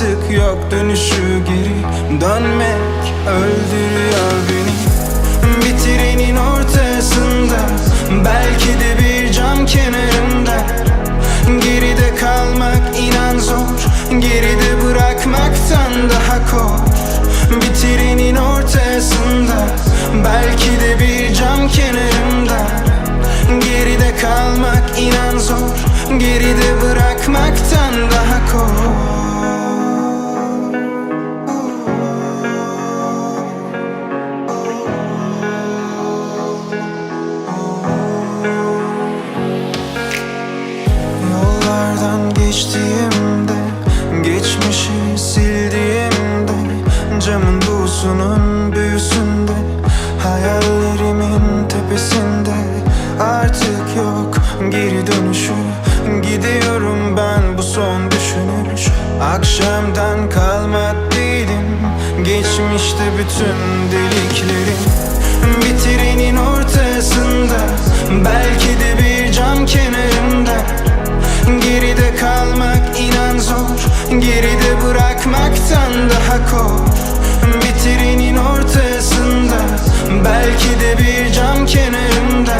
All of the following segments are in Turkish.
Artık yok dönüşü geri. Dönmek öldürüyor beni. Bir ortasında Belki de bir cam kenarında. Geride kalmak inan zor Geride bırakmaktan daha kor. Bir ortasında Belki de bir cam kenarında. Geride kalmak inan zor Geride bırakmaktan daha kor büyüsünde Hayallerimin tepesinde. Artık yok geri dönüşü. Gidiyorum ben bu son düşünüş. Akşamdan kalma değilim Geçmişte bütün deliklerim. Bir ortasında Belki de bir cam kenarında. Geride kalmak inan zor Geride bırakmaktan daha Bir trenin ortasında Belki de bir cam kenarında.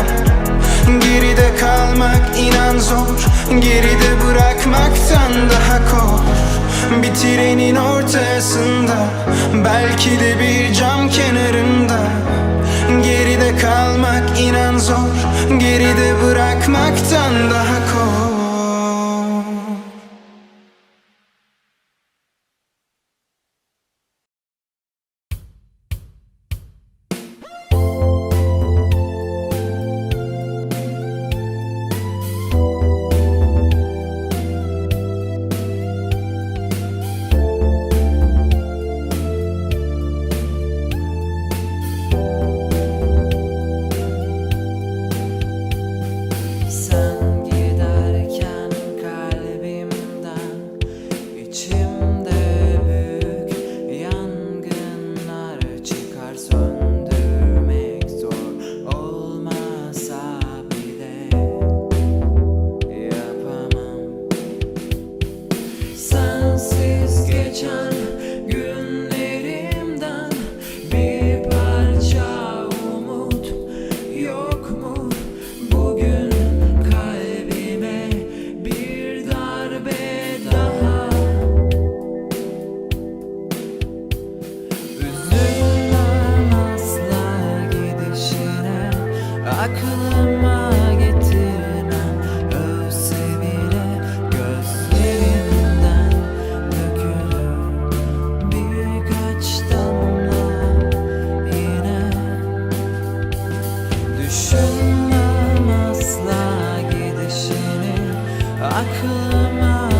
Geride kalmak inan zor Geride bırakmaktan daha kor Bir trenin ortasında Belki de bir cam kenarında. Geride kalmak inan zor Geride bırakmaktan daha kor Aklıma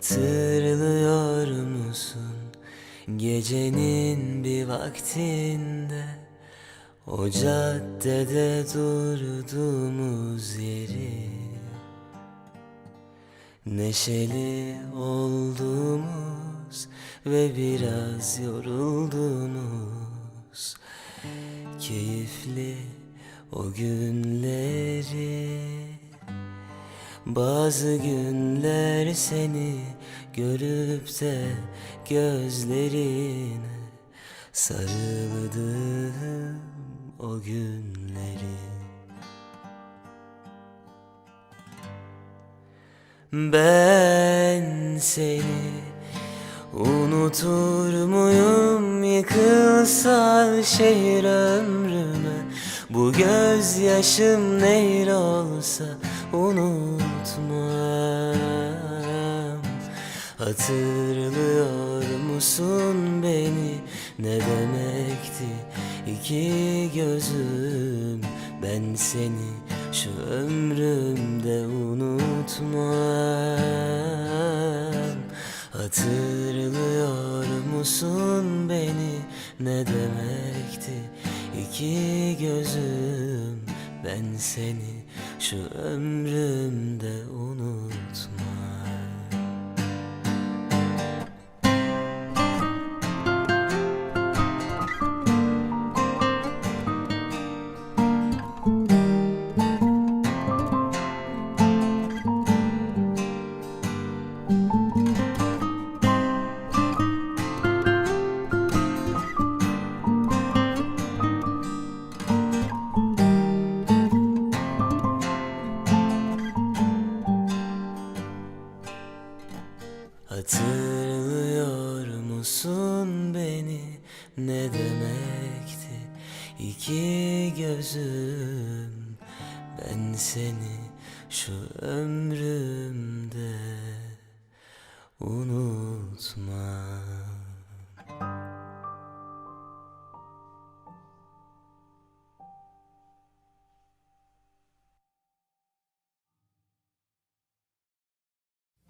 Hatırlıyor musun gecenin bir vaktinde? O caddede durduğumuz yeri. Neşeli olduğumuz ve biraz yorulduğumuz Keyifli o günleri bazı günler seni görüp de gözlerine sarıldım o günleri. Ben seni unutur muyum? Yıkılsa şehir ömrüme Bu gözyaşım nehir olsa unutmam. Hatırlıyor musun beni? Ne demekti iki gözüm? Ben seni şu ömrümde unutmam. Hatırlıyor musun beni? Ne demekti iki gözüm Ben seni şu ömrümde unutmam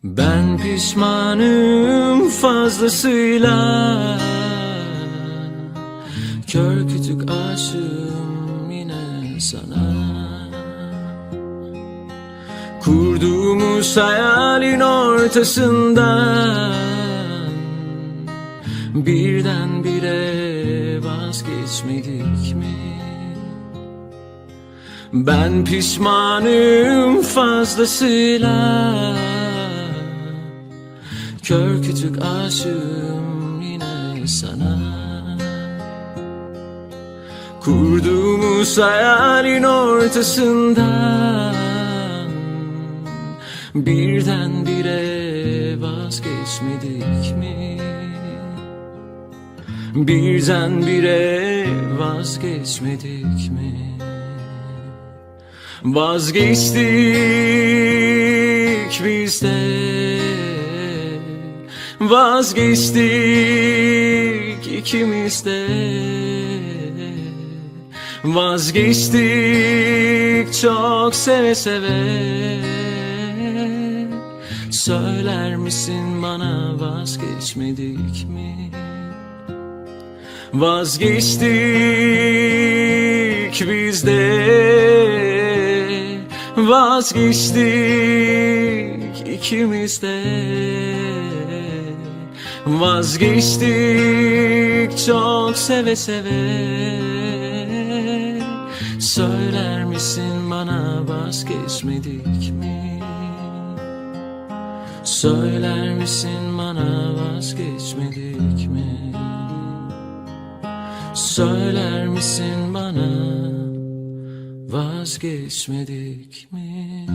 Ben pişmanım fazlasıyla. Kör kütük aşığım yine sana. Kurduğumuz hayalin ortasından Birdenbire vazgeçmedik mi? Ben pişmanım fazlasıyla Kör kütük aşığım yine sana Kurduğumuz hayalin ortasından Birdenbire vazgeçmedik mi? Birdenbire vazgeçmedik mi? Vazgeçtik biz de Vazgeçtik ikimiz de Vazgeçtik çok seve seve Söyler misin bana vazgeçmedik mi? Vazgeçtik biz de Vazgeçtik ikimiz de Vazgeçtik çok seve seve Söyler misin bana vazgeçmedik mi? Söyler misin bana vazgeçmedik mi? Söyler misin bana vazgeçmedik mi?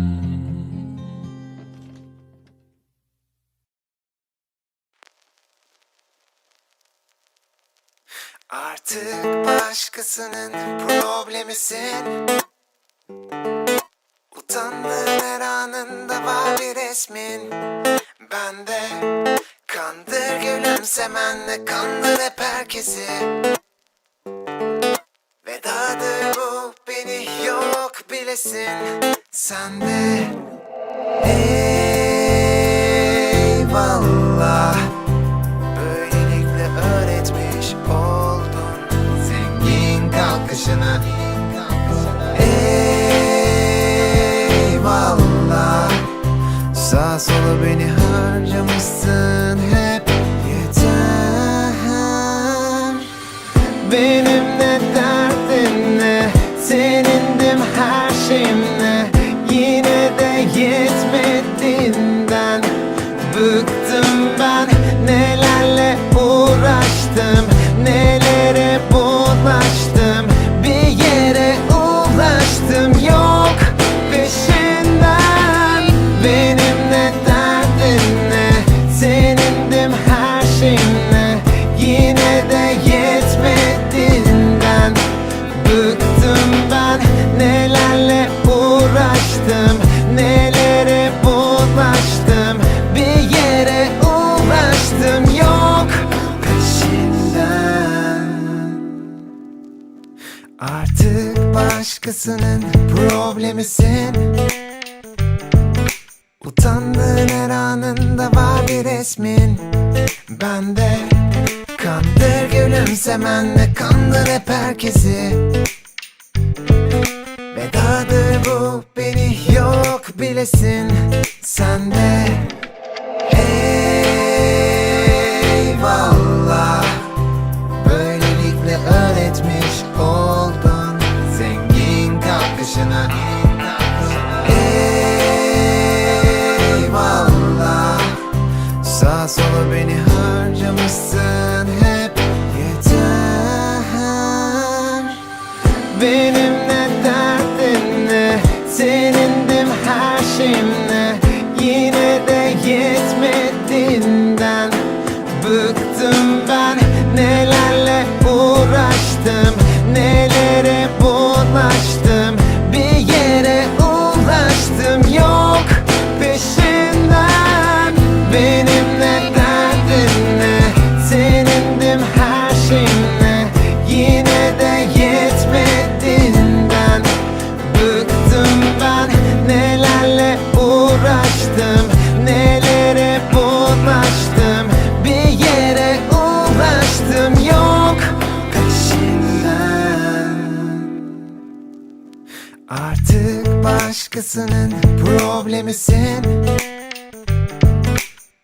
Artık başkasının problemisin Utandığın her anında var bir resmin. Bende Kandır gülümsemenle kandır hep herkesi bilesin Sende Eyvallah. Böylelikle öğretmiş oldun. Zengin kalkışını Eyvallah. Sağ sola beni başkasının problemisin Utandığın her anında var bir resmin. Bende Kandır gülümsemenle kandır hep herkesi. Vedadır bu beni yok bilesin. Sende Eyvallah Bıktım ben nelerle uğraştım Nelere bulaştım. Bir yere ulaştım yok peşinden. Artık başkasının problemisin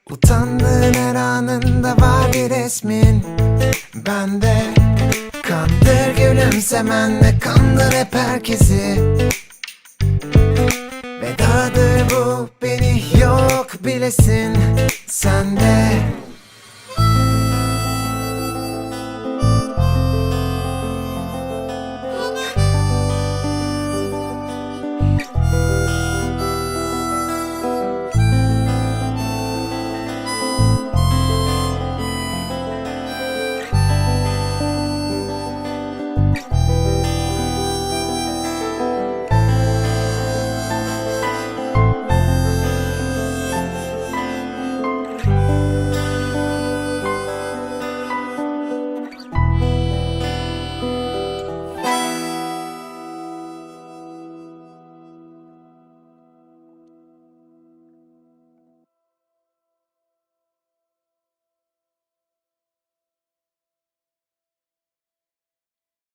Utandığın her anında var bir resmin. Bende Gülümsemenle kandır hep herkesi. Vedadır bu beni yok bilesin. Sen de